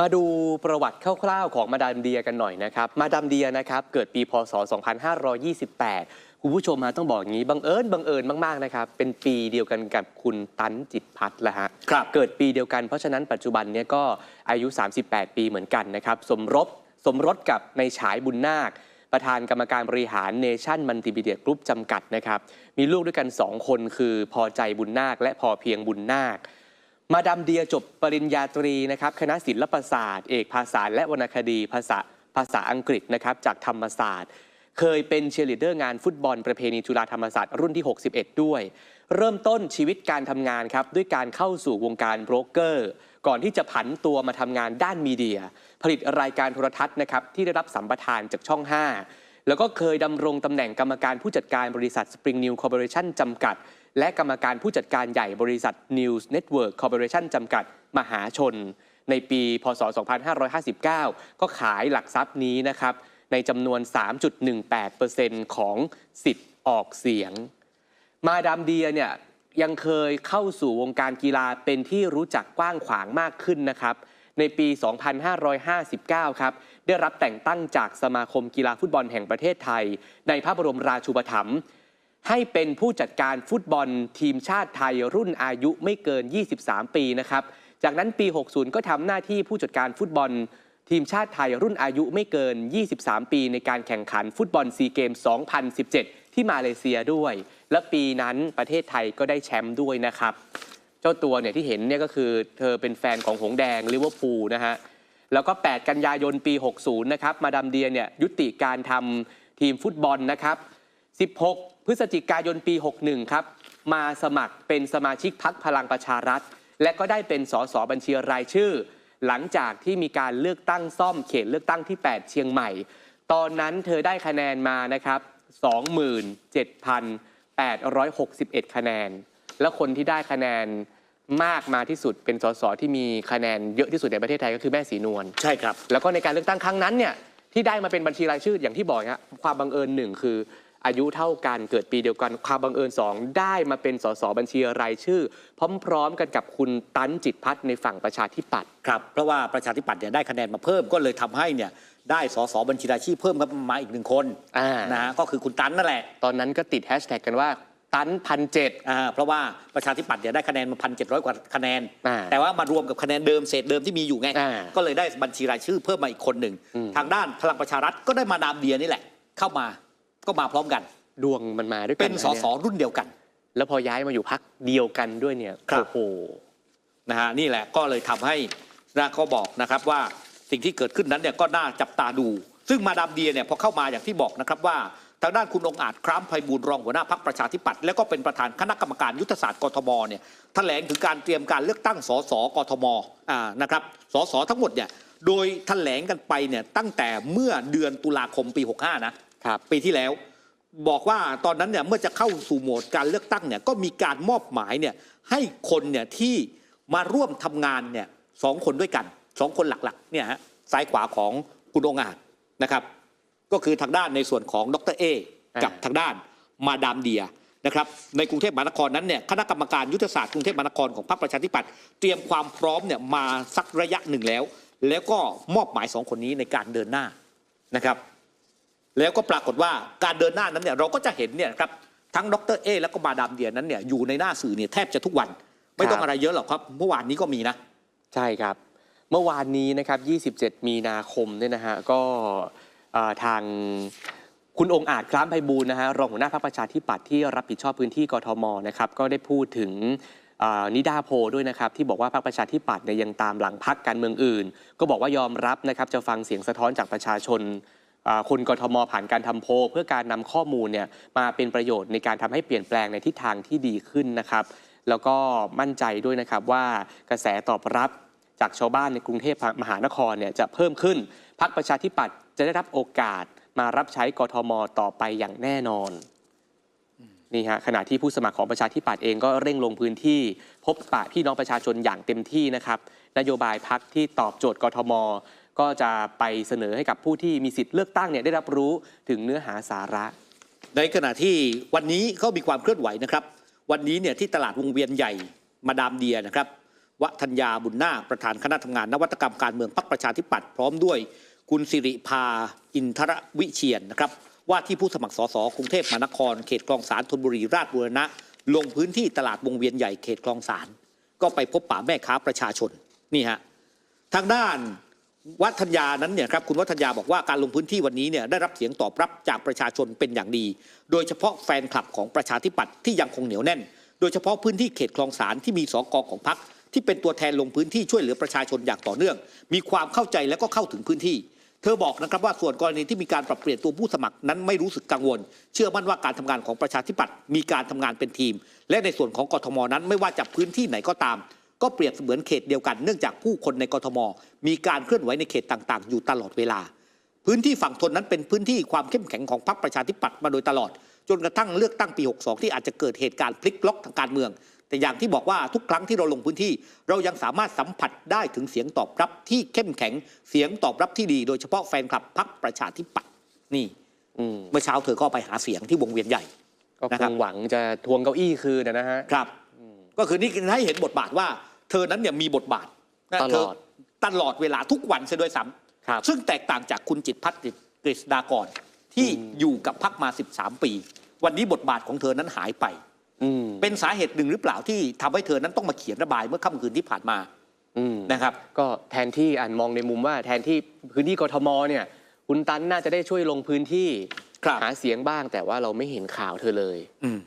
มาดูประวัติคร่าวๆของมาดามเดียกันหน่อยนะครับ มาดามเดียนะครับเกิดปีพศ 2528 คุณผู้ชมมาต้องบอกอย่างนี้บังเอิญบังเอิญมากๆนะครับ เป็นปีเดียวกันกับคุณตันจิตพัฒน์ละฮะครับเกิดปีเดียวกันเพราะฉะนั้นปัจจุบันเนี่ยก็อายุ 38 ปีเหมือนกันนะครับ สมรบสมรสกับในฉายบุญนาค ประธานกรรมการบริหารเนชั่นมัลติมีเดียกรุ๊ปจำกัดนะครับ มีลูกด้วยกัน 2 คนคือพอใจบุญนาคและพอเพียงบุญนาค มาดามเดียจบปริญญาตรีนะครับคณะศิลปศาสตร์ เอกภาษาและวรรณคดีภาษาภาษาอังกฤษนะครับจากธรรมศาสตร์ เคยเป็นเชียร์ลีดเดอร์งานฟุตบอลประเพณีจุฬาธรรมศาสตร์รุ่นที่ 61 ด้วย เริ่มต้นชีวิตการทำงานครับด้วยการเข้าสู่วงการโบรกเกอร์ ก่อนที่จะผันตัวมาทำงานด้านมีเดีย ผลิตรายการโทรทัศน์นะครับที่ได้รับสัมปทานจากช่อง 5 แล้วก็เคยดำรงตำแหน่งกรรมการผู้จัดการบริษัท Spring New Corporation จำกัด และกรรมการผู้จัดการใหญ่บริษัท News Network Corporation จำกัดมหาชน ในปี พศ 2559 ก็ขายหลักทรัพย์นี้นะครับ ในจำนวน 3.18%ของสิทธิ์ออกเสียง มาดามเดียเนี่ยยังเคยเข้าสู่วงการกีฬาเป็นที่รู้จักกว้างขวางมากขึ้นนะครับ ในปี 2559 ครับ ได้รับแต่งตั้งจากสมาคมกีฬาฟุตบอลแห่งประเทศไทย ในพระบรมราชูปถัมภ์ ให้เป็นผู้จัดการฟุตบอลทีมชาติไทยรุ่นอายุไม่เกิน 23 ปีนะครับ จากนั้นปี 60 ก็ทำหน้าที่ผู้จัดการฟุตบอลทีมชาติไทยรุ่นอายุไม่เกิน 23 ปีในการแข่งขันฟุตบอลซีเกม 2017 ที่มาเลเซียด้วย และปีนั้นประเทศไทยก็ได้แชมป์ด้วยนะครับ เจ้าตัวเนี่ยที่เห็นเนี่ยก็คือเธอเป็นแฟนของหงแดงลิเวอร์พูลนะฮะ แล้วก็ 8 กันยายนปี 60 นะครับ มาดามเดียเนี่ยยุติการทำทีมฟุตบอลนะครับ 16 พฤศจิกายนปี 61 ครับ มาสมัครเป็นสมาชิกพักพลังประชารัฐ และก็ได้เป็นสสบัญชีรายชื่อ หลังจากที่มีการเลือกตั้งซ่อมเขตเลือกตั้งที่ 8 เชียงใหม่ ตอนนั้นเธอได้คะแนนมานะครับ27,861 คะแนน แล้วคนที่ได้คะแนนมากมาที่สุดเป็นสสที่มีคะแนนเยอะที่สุดในประเทศไทยก็คือแม่สีนวลใช่ครับ แล้วก็ในการเลือกตั้งครั้งนั้นเนี่ยที่ได้มาเป็นบัญชีรายชื่ออย่างที่บอกฮะความบังเอิญหนึ่งคือ อายุเท่ากันเกิดปีเดียวกันความบังเอิญสองได้มาเป็นสสบัญชีรายชื่อ พร้อม ๆ กันกับคุณตันจิตพัฒน์ในฝั่งประชาธิปัตย์ครับเพราะว่าประชาธิปัตย์เนี่ยได้คะแนนมาเพิ่มก็เลยทำให้เนี่ยได้สสบัญชีรายชื่อเพิ่มมาอีกหนึ่งคนอ่านะฮะก็คือคุณตันนั่นแหละ ตอนนั้นก็ติดแฮชแท็กกันว่าตันพันเจ็ดอ่าเพราะว่าประชาธิปัตย์เนี่ยได้คะแนนมาพันเจ็ดร้อยกว่าคะแนนอ่าแต่ว่ามารวมกับคะแนนเดิมเศษเดิมที่มีอยู่ไงอ่าก็เลยได้บัญชีรายชื่อเพิ่มมาอีกคนหนึ่งอืมทางด้านพลังประชารัฐก็ได้มาดามเดียนี่แหละ เข้ามา ก็มาพร้อมกัน ดวงมันมาด้วยกัเป็นนะสยสรุ่นเดียวกัน แล้วพอย้ายมาอยู่พักเดียวกันด้วยเนี่ยครับโอ้โหนะฮะนี่แหละก็เลยทำให้นะเขาบอกนะครับว่าสิ่งที่เกิดขึ้นนั้นเนี่ยก็น่าจับตาดู ซึ่งมาดามเดียเนี่ยพอเข้ามาอย่างที่บอกนะครับว่าทางด้านคุณองค์อาจคร้ามไพบูลย์รองหัวหน้าพักประชาธิปัตย์และก็เป็นประธานคณะกรรมการยุทธศาสตร์กทมเนี่ยแถลงถึงการเตรียมการเลือกตั้งสสกทมอ่านะครับสสทั้งหมดเนี่ยโดยแถลงกันไปเนี่ยตั้งแต่เมื่อเดือนตุลาคมปี 65 นะ ครับ ปีที่แล้ว บอกว่าตอนนั้นเนี่ยเมื่อจะเข้าสู่โหมดการเลือกตั้งเนี่ยก็มีการมอบหมายเนี่ยให้คนเนี่ยที่มาร่วมทำงานเนี่ยสองคนด้วยกันสองคนหลักๆเนี่ยฮะซ้ายขวาของคุณองค์อาจนะครับ ก็คือทางด้านในส่วนของดรเอกับอ่าทางด้านมาดามเดียนะครับในกรุงเทพมหานครนั้นเนี่ยคณะกรรมการยุทธศาสตร์กรุงเทพมหานครของพรรคประชาธิปัตย์เตรียมความพร้อมเนี่ยมาสักระยะหนึ่งแล้ว แล้วก็มอบหมายสองคนนี้ในการเดินหน้านะครับ แล้วก็ปรากฏว่าการเดินหน้านั้นเนี่ยเราก็จะเห็นเนี่ยครับทั้งดรเอแล้วก็มาดามเดียนั้นเนี่ยอยู่ในหน้าสื่อเนี่ยแทบจะทุกวัน ไม่ต้องครับอะไรเยอะหรอกครับ เมื่อวานนี้ก็มีนะ ใช่ครับ เมื่อวานนี้นะครับ 27 มีนาคมเนี่ยนะฮะก็เอ่อทางคุณองค์อาจคล้ามไพบูลย์นะฮะรองหัวหน้าพรรคประชาธิปัตย์ที่รับผิดชอบพื้นที่กทมนะครับก็ได้พูดถึงเอ่อนิดาโพลด้วยนะครับที่บอกว่าพรรคประชาธิปัตย์เนี่ยยังตามหลังพรรคการเมืองอื่น ก็บอกว่ายอมรับนะครับจะฟังเสียงสะท้อนจากประชาชนอ่า คนกทมผ่านการทำโพเพื่อการนำข้อมูลเนี่ยมาเป็นประโยชน์ในการทำให้เปลี่ยนแปลงในทิศทางที่ดีขึ้นนะครับ แล้วก็มั่นใจด้วยนะครับว่ากระแสตอบรับจากชาวบ้านในกรุงเทพมหานครเนี่ยจะเพิ่มขึ้นพักประชาธิปัตย์จะได้รับโอกาสมารับใช้กทมต่อไปอย่างแน่นอนนี่ฮะขณะที่ผู้สมัครของประชาธิปัตย์เองก็เร่งลงพื้นที่ พบปะพี่น้องประชาชนอย่างเต็มที่นะครับ นโยบายพักที่ตอบโจทย์กทม ก็จะไปเสนอให้กับผู้ที่มีสิทธิ์เลือกตั้งเนี่ยได้รับรู้ถึงเนื้อหาสาระ ในขณะที่วันนี้เขามีความเคลื่อนไหวนะครับ วันนี้เนี่ยที่ตลาดวงเวียนใหญ่มาดามเดียนะครับวทัญญาบุญนาประธานคณะทำงานนวัตกรรมการเมืองพรรคประชาธิปัตย์พร้อมด้วย คุณสิริพาอินทรวิเชียนนะครับว่าที่ผู้สมัครสสกรุงเทพมหานคร เขตคลองสารธนบุรีราชบุรณะ ลงพื้นที่ตลาดวงเวียนใหญ่เขตคลองสาร ก็ไปพบป่าแม่ค้าประชาชนนี่ฮะทางด้าน วัฒนยานั้นเนี่ยครับคุณวัฒนยาบอกว่าการลงพื้นที่วันนี้เนี่ยได้รับเสียงตอบรับจากประชาชนเป็นอย่างดี โดยเฉพาะแฟนคลับของประชาธิปัตย์ที่ยังคงเหนียวแน่น โดยเฉพาะพื้นที่เขตคลองสารที่มีสอกของพรรคที่เป็นตัวแทนลงพื้นที่ช่วยเหลือประชาชนอย่างต่อเนื่อง มีความเข้าใจและก็เข้าถึงพื้นที่ เธอบอกนะครับว่าส่วนกรณีที่มีการปรับเปลี่ยนตัวผู้สมัครนั้นไม่รู้สึกกังวล เชื่อมั่นว่าการทำงานของประชาธิปัตย์มีการทำงานเป็นทีม และในส่วนของกทมนั้นไม่ว่าจะพื้นที่ไหนก็ตาม ก็เปรียบเสมือนเขตเดียวกันเนื่องจากผู้คนในกทม มีการเคลื่อนไหวในเขตต่างๆ อยู่ตลอดเวลา พื้นที่ฝั่งทนนั้นเป็นพื้นที่ความเข้มแข็งของพรรคประชาธิปัตย์มาโดยตลอด จนกระทั่งเลือกตั้งปี 62 ที่อาจจะเกิดเหตุการณ์พลิกล็อกทางการเมือง แต่อย่างที่บอกว่าทุกครั้งที่เราลงพื้นที่ เรายังสามารถสัมผัสได้ถึงเสียงตอบรับที่เข้มแข็งเสียงตอบรับที่ดี โดยเฉพาะแฟนคลับพรรคประชาธิปัตย์นี่อืมเมื่อเช้าเธอก็ไปหาเสียงที่วงเวียนใหญ่ก็นะคครับงหวังจะทวงเก้าอี้คืนนะฮะครับ ก็คือนี่ให้เห็นบทบาทว่า เธอนั้นเนี่ยมีบทบาทนะตลอด เธตลอดเวลาทุกวันเสียด้วยซ้ครับำซึ่งแตกต่างจากคุณจิตรพัฒน์กฤษดากรที่อยู่กับพักมา 13 ปี วันนี้บทบาทของเธอนั้นหายไป อืมเป็นสาเหตุหนึ่งหรือเปล่าที่ทำให้เธอนั้นต้องมาเขียนระบายเมื่อค่ำคืนที่ผ่านมาอืม นะครับ ก็แทนที่อ่านมองในมุมว่าแทนที่พื้นที่กทมเนี่ยคุณตันน่าจะได้ช่วยลงพื้นที่ครับ หาเสียงบ้างแต่ว่าเราไม่เห็นข่าวเธอเลย อืม